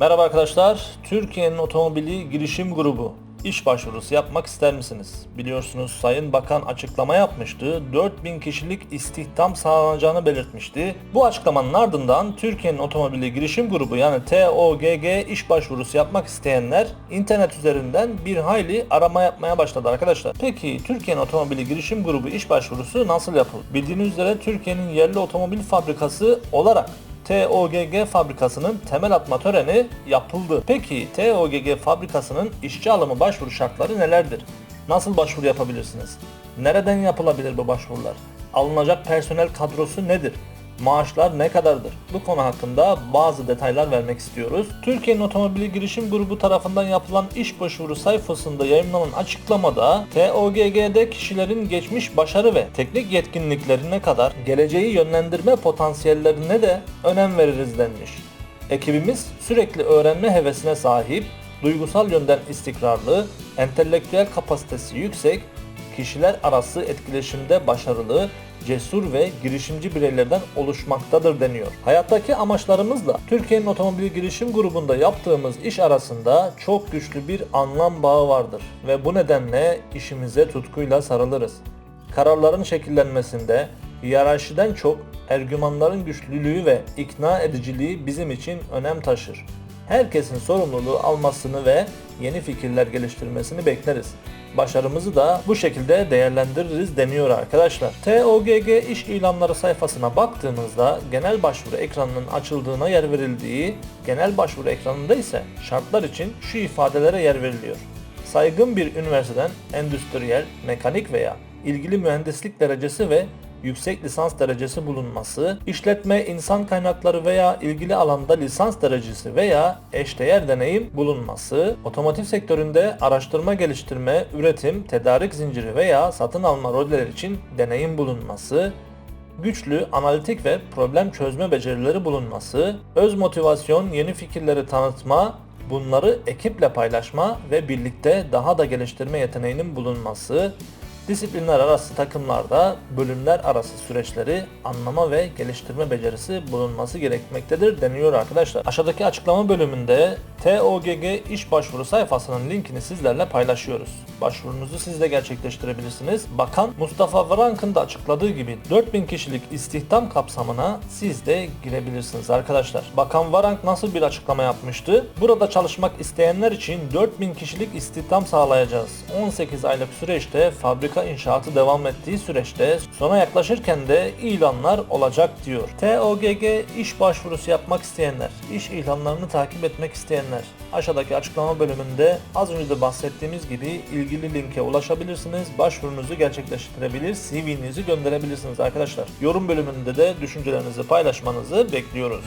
Merhaba arkadaşlar. Türkiye'nin otomobili girişim grubu iş başvurusu yapmak ister misiniz? Biliyorsunuz Sayın Bakan açıklama yapmıştı. 4000 kişilik istihdam sağlanacağını belirtmişti. Bu açıklamanın ardından Türkiye'nin otomobili girişim grubu yani TOGG iş başvurusu yapmak isteyenler internet üzerinden bir hayli arama yapmaya başladı arkadaşlar. Peki Türkiye'nin otomobili girişim grubu iş başvurusu nasıl yapılır? Bildiğiniz üzere Türkiye'nin yerli otomobil fabrikası olarak TOGG fabrikasının temel atma töreni yapıldı. Peki TOGG fabrikasının işçi alımı başvuru şartları nelerdir? Nasıl başvuru yapabilirsiniz? Nereden yapılabilir bu başvurular? Alınacak personel kadrosu nedir? Maaşlar ne kadardır? Bu konu hakkında bazı detaylar vermek istiyoruz. Türkiye'nin Otomobili Girişim Grubu tarafından yapılan iş başvuru sayfasında yayınlanan açıklamada TOGG'de kişilerin geçmiş başarı ve teknik yetkinliklerine kadar geleceği yönlendirme potansiyellerine de önem veririz denmiş. Ekibimiz sürekli öğrenme hevesine sahip, duygusal yönden istikrarlı, entelektüel kapasitesi yüksek, kişiler arası etkileşimde başarılı, cesur ve girişimci bireylerden oluşmaktadır deniyor. Hayattaki amaçlarımızla Türkiye'nin Otomobil Girişim Grubu'nda yaptığımız iş arasında çok güçlü bir anlam bağı vardır ve bu nedenle işimize tutkuyla sarılırız. Kararların şekillenmesinde hiyerarşiden çok ergümanların güçlülüğü ve ikna ediciliği bizim için önem taşır. Herkesin sorumluluğu almasını ve yeni fikirler geliştirmesini bekleriz. Başarımızı da bu şekilde değerlendiririz deniyor arkadaşlar. TOGG iş ilanları sayfasına baktığımızda genel başvuru ekranının açıldığına yer verildiği, genel başvuru ekranında ise şartlar için şu ifadelere yer veriliyor. Saygın bir üniversiteden endüstriyel, mekanik veya ilgili mühendislik derecesi ve yüksek lisans derecesi bulunması, işletme, insan kaynakları veya ilgili alanda lisans derecesi veya eşdeğer deneyim bulunması, otomotiv sektöründe araştırma geliştirme, üretim, tedarik zinciri veya satın alma rolleri için deneyim bulunması, güçlü analitik ve problem çözme becerileri bulunması, öz motivasyon, yeni fikirleri tanıtma, bunları ekiple paylaşma ve birlikte daha da geliştirme yeteneğinin bulunması, disiplinler arası takımlarda bölümler arası süreçleri anlama ve geliştirme becerisi bulunması gerekmektedir deniyor arkadaşlar. Aşağıdaki açıklama bölümünde TOGG iş başvuru sayfasının linkini sizlerle paylaşıyoruz. Başvurunuzu siz de gerçekleştirebilirsiniz. Bakan Mustafa Varank'ın da açıkladığı gibi 4000 kişilik istihdam kapsamına siz de girebilirsiniz arkadaşlar. Bakan Varank nasıl bir açıklama yapmıştı? Burada çalışmak isteyenler için 4000 kişilik istihdam sağlayacağız. 18 aylık süreçte fabrika inşaatı devam ettiği süreçte sona yaklaşırken de ilanlar olacak diyor. TOGG iş başvurusu yapmak isteyenler, iş ilanlarını takip etmek isteyenler aşağıdaki açıklama bölümünde az önce de bahsettiğimiz gibi ilgili linke ulaşabilirsiniz. Başvurunuzu gerçekleştirebilir, CV'nizi gönderebilirsiniz arkadaşlar. Yorum bölümünde de düşüncelerinizi paylaşmanızı bekliyoruz.